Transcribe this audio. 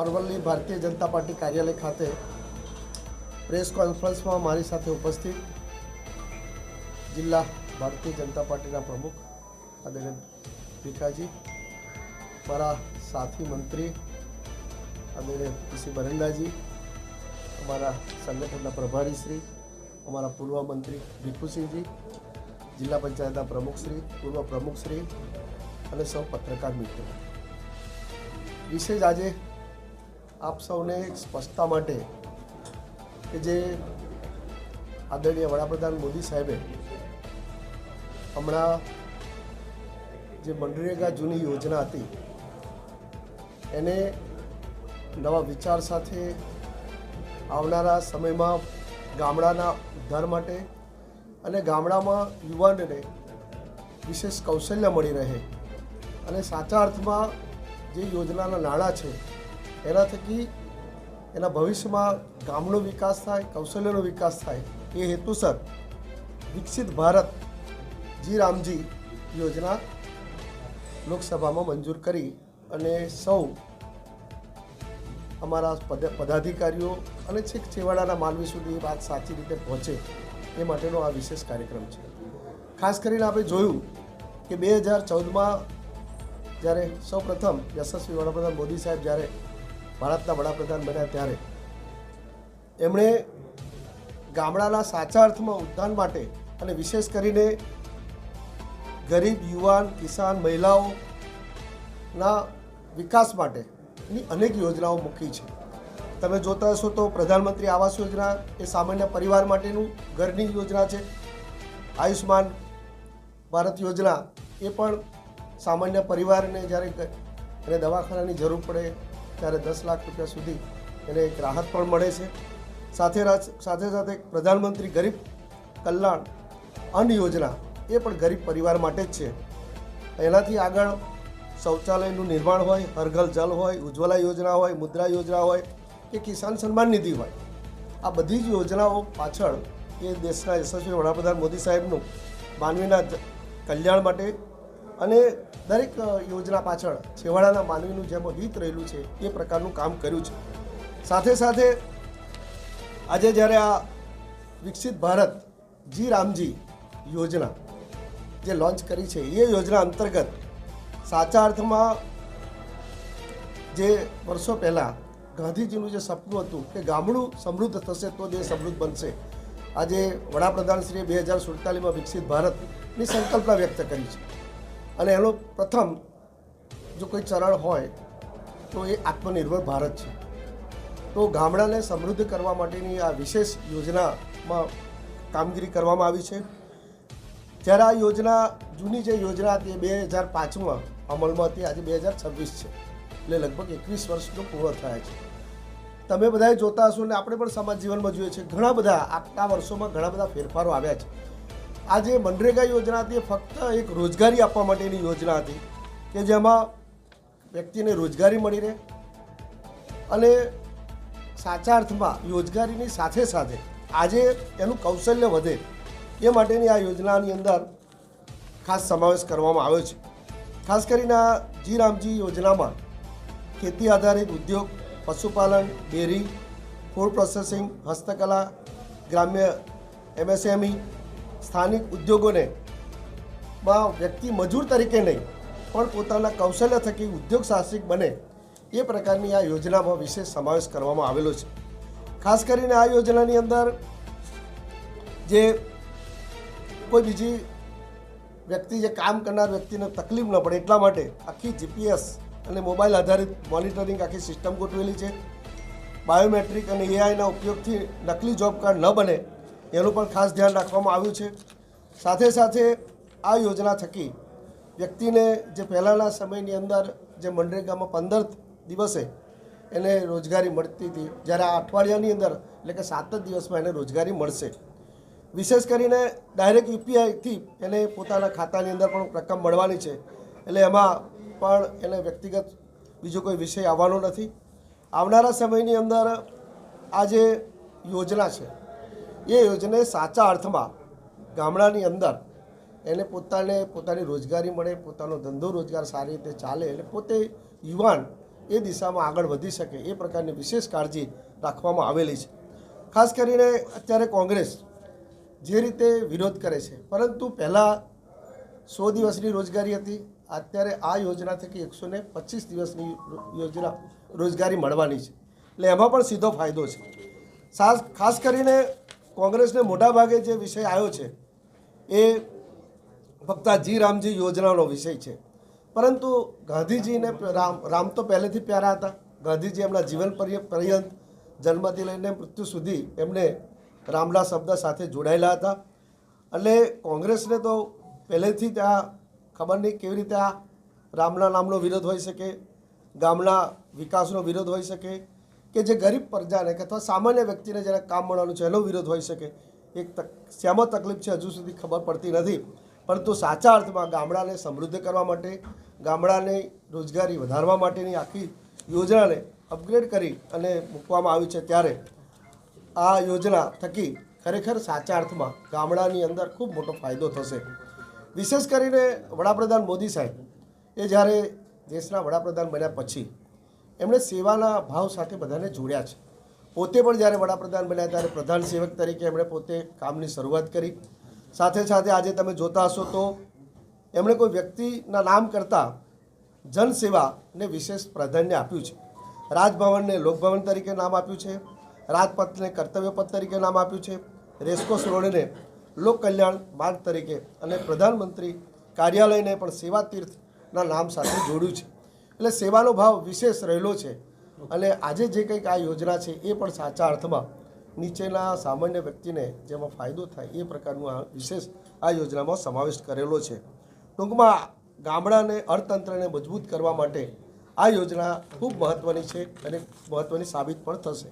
Aravalli Bharatiya Janata party કાર્યાલય ખાતે press કોન્ફરન્સમાં મારી સાથે ઉપસ્થિત જિલ્લા ભારતીય જનતા પાર્ટીના પ્રમુખ આદરણીય ભીખાજી, મારા સાથી મંત્રી આદરણીય પીસી બરંડાજી અમારા સંગઠનના પ્રભારીશ્રી અમારા પૂર્વ મંત્રી ભીખુસિંહજી, જિલ્લા પંચાયતના પ્રમુખશ્રી પૂર્વ પ્રમુખશ્રી અને સૌ પત્રકાર મિત્રો. વિશેષ આજે આપ સૌને સ્પષ્ટતા માટે કે જે આદરણીય વડાપ્રધાન મોદી સાહેબે હમણાં જે મનરેગા જૂની યોજના હતી, એને નવા વિચાર સાથે આવનારા સમયમાં ગામડાના ઉદ્ધાર માટે અને ગામડામાં યુવાનને વિશેષ કૌશલ્ય મળી રહે અને સાચા અર્થમાં જે યોજનાના નાણાં છે એના થકી એના ભવિષ્યમાં ગામનો વિકાસ થાય, કૌશલ્યનો વિકાસ થાય, એ હેતુસર વિકસિત ભારત જી રામજી યોજના લોકસભામાં મંજૂર કરી અને સૌ અમારા પદ, પદાધિકારીઓ અને છેક છેવાડાના માનવી સુધી વાત સાચી રીતે પહોંચે એ માટેનો આ વિશેષ કાર્યક્રમ છે. ખાસ કરીને આપણે જોયું કે બે હજાર ચૌદમાં જ્યારે સૌપ્રથમ યશસ્વી વડાપ્રધાન મોદી સાહેબ જ્યારે ભારતના વડાપ્રધાન બન્યા ત્યારે. એમણે ગામડાના સાચા અર્થમાં ઉત્થાન માટે અને વિશેષ કરીને ગરીબ યુવાન, કિસાન, મહિલાઓના વિકાસ માટેની અનેક યોજનાઓ મૂકી છે. તમે જોતા હશો તો પ્રધાનમંત્રી આવાસ યોજના એ સામાન્ય પરિવાર માટેનું ઘરની યોજના છે. આયુષ્માન ભારત યોજના એ પણ સામાન્ય પરિવારને જ્યારે અને દવાખાનાની જરૂર પડે ત્યારે દસ લાખ રૂપિયા સુધી એને એક રાહત પણ મળે છે. સાથે સાથે સાથે પ્રધાનમંત્રી ગરીબ કલ્યાણ અન્ન યોજના એ પણ ગરીબ પરિવાર માટે જ છે. એનાથી આગળ શૌચાલયનું નિર્માણ હોય હરઘર જલ હોય, ઉજ્જવલા યોજના હોય, મુદ્રા યોજના હોય, કે કિસાન સન્માન નિધિ હોય, આ બધી જ યોજનાઓ પાછળ એ દેશના યશસ્વી વડાપ્રધાન મોદી સાહેબનું માનવીના કલ્યાણ માટે અને દરેક યોજના પાછળ છેવાડાના માનવીનું જેમ હિત રહેલું છે, એ પ્રકારનું કામ કર્યું છે. સાથે સાથે આજે જ્યારે આ વિકસિત ભારત જી રામજી યોજના જે લોન્ચ કરી છે, એ યોજના અંતર્ગત સાચા અર્થમાં જે વર્ષો પહેલાં ગાંધીજીનું જે સપનું હતું કે ગામડું સમૃદ્ધ થશે તો દેશ સમૃદ્ધ બનશે, આજે વડાપ્રધાનશ્રીએ બે હજાર સુડતાલીસમાં વિકસિત ભારતની સંકલ્પના વ્યક્ત કરી છે. અને એનો પ્રથમ જો કોઈ ચરણ હોય, તો એ આત્મનિર્ભર ભારત છે. તો ગામડાને સમૃદ્ધ કરવા માટેની આ વિશેષ યોજનામાં કામગીરી કરવામાં આવી છે. જ્યારે આ યોજના, જૂની જે યોજના હતી એ બે હજાર પાંચમાં અમલમાં હતી, આજે બે હજાર છવ્વીસ છે. એટલે લગભગ એકવીસ વર્ષનો પૂર્ણ થયા છે. તમે બધાએ જોતા હશો ને, આપણે પણ સમાજ જીવનમાં જોઈએ છીએ ઘણા બધા આટલા વર્ષોમાં ઘણા બધા ફેરફારો આવ્યા છે. આ જે મનરેગા યોજના હતી એ ફક્ત એક રોજગારી આપવા માટેની યોજના હતી કે જેમાં વ્યક્તિને રોજગારી મળી રહે અને સાચા અર્થમાં રોજગારીની સાથે સાથે આજે એનું કૌશલ્ય વધે એ માટેની આ યોજનાની અંદર ખાસ સમાવેશ કરવામાં આવ્યો છે. ખાસ કરીને આ જી રામજી યોજનામાં ખેતી આધારિત ઉદ્યોગ, પશુપાલન, ડેરી, ફૂડ પ્રોસેસિંગ, હસ્તકલા, ગ્રામ્ય એમએસએમઈ સ્થાનિક ઉદ્યોગોને માં વ્યક્તિ મજૂર તરીકે નહીં, પણ પોતાના કૌશલ્ય થકી ઉદ્યોગ સાહસિક બને એ પ્રકારની આ યોજનામાં વિશેષ સમાવેશ કરવામાં આવેલો છે. ખાસ કરીને આ યોજનાની અંદર જે કોઈ બીજી વ્યક્તિ જે કામ કરનાર વ્યક્તિને તકલીફ ન પડે એટલા માટે આખી જીપીએસ અને મોબાઈલ આધારિત મોનિટરિંગ આખી સિસ્ટમ ગોઠવેલી છે. બાયોમેટ્રિક અને એઆઈના ઉપયોગથી નકલી જોબ કાર્ડ ન બને એનું પણ ખાસ ધ્યાન રાખવામાં આવ્યું છે. સાથે સાથે આ યોજના થકી વ્યક્તિને જે પહેલાંના સમયની અંદર જે મનરેગામાં પંદર દિવસે એને રોજગારી મળતી હતી, જ્યારે આ અઠવાડિયાની અંદર એટલે કે સાત જ દિવસમાં એને રોજગારી મળશે. વિશેષ કરીને ડાયરેક્ટ યુપીઆઈથી એને પોતાના ખાતાની અંદર પણ રકમ મળવાની છે. એટલે એમાં પણ એને વ્યક્તિગત બીજો કોઈ વિષય આવવાનો નથી. આવનારા સમયની અંદર આ જે યોજના છે એ યોજને સાચા અર્થમાં ગામડાની અંદર એને પોતાને પોતાની રોજગારી મળે, પોતાનો ધંધો રોજગાર સારી રીતે ચાલે એટલે પોતે યુવાન એ દિશામાં આગળ વધી શકે એ પ્રકારની વિશેષ કાળજી રાખવામાં આવેલી છે. ખાસ કરીને અત્યારે કોંગ્રેસ જે રીતે વિરોધ કરે છે, પરંતુ પહેલાં સો દિવસની રોજગારી હતી, અત્યારે આ યોજના થકી એકસો ને પચીસ દિવસની યોજના રોજગારી મળવાની છે. એટલે એમાં પણ સીધો ફાયદો છે. ખાસ કરીને કોંગ્રેસને મોટાભાગે જે વિષય આવ્યો છે, એ ફક્ત જી રામજી યોજનાનો વિષય છે. પરંતુ ગાંધીજીને રામ રામ તો પહેલેથી પ્યારા હતા. ગાંધીજી એમના જીવન પર્ય- પર્યંત જન્મથી લઈને મૃત્યુ સુધી એમને રામલા શબ્દ સાથે જોડાયેલા હતા. એટલે કોંગ્રેસને તો પહેલેથી જ આ ખબર નહીં કેવી રીતે આ રામલા નામનો વિરોધ હોઈ શકે, ગામના વિકાસનો વિરોધ હોઈ શકે કે જે ગરીબ પ્રજાને કે અથવા સામાન્ય વ્યક્તિને જેને કામ મળવાનું છે, એનો વિરોધ હોઈ શકે. એક તક શ્યામાં તકલીફ છે હજુ સુધી ખબર પડતી નથી. પરંતુ સાચા અર્થમાં ગામડાને સમૃદ્ધ કરવા માટે, ગામડાને રોજગારી વધારવા માટેની આખી યોજનાને અપગ્રેડ કરી અને મૂકવામાં આવી છે ત્યારે આ યોજના થકી ખરેખર સાચા અર્થમાં ગામડાની અંદર ખૂબ મોટો ફાયદો થશે. વિશેષ કરીને વડાપ્રધાન મોદી સાહેબ, એ જ્યારે દેશના વડાપ્રધાન બન્યા પછી એમણે સેવાના ભાવ સાથે બધાને જોડ્યા છે. પોતે પણ જ્યારે વડાપ્રધાન બન્યા ત્યારે પ્રધાન સેવક તરીકે એમણે પોતે કામની શરૂઆત કરી. સાથે સાથે આજે તમે જોતા હશો તો એમણે કોઈ વ્યક્તિના નામ કરતાં જનસેવાને વિશેષ પ્રાધાન્ય આપ્યું છે. રાજભવનને લોકભવન તરીકે નામ આપ્યું છે. રાજપથને કર્તવ્યપથ તરીકે નામ આપ્યું છે. રેસ્કોસ રોડને લોક કલ્યાણ માર્ગ તરીકે અને પ્રધાનમંત્રી કાર્યાલયને પણ સેવા તીર્થના નામ સાથે જોડ્યું છે. એટલે સેવાનો ભાવ વિશેષ રહેલો છે. અને આજે જે કંઈક આ યોજના છે એ પણ સાચા અર્થમાં નીચેના સામાન્ય વ્યક્તિને જેમાં ફાયદો થાય એ પ્રકારનું આ વિશેષ આ યોજનામાં સમાવેશ કરેલો છે. ટૂંકમાં ગામડાને અર્થતંત્રને મજબૂત કરવા માટે આ યોજના ખૂબ મહત્ત્વની છે અને મહત્ત્વની સાબિત પણ થશે.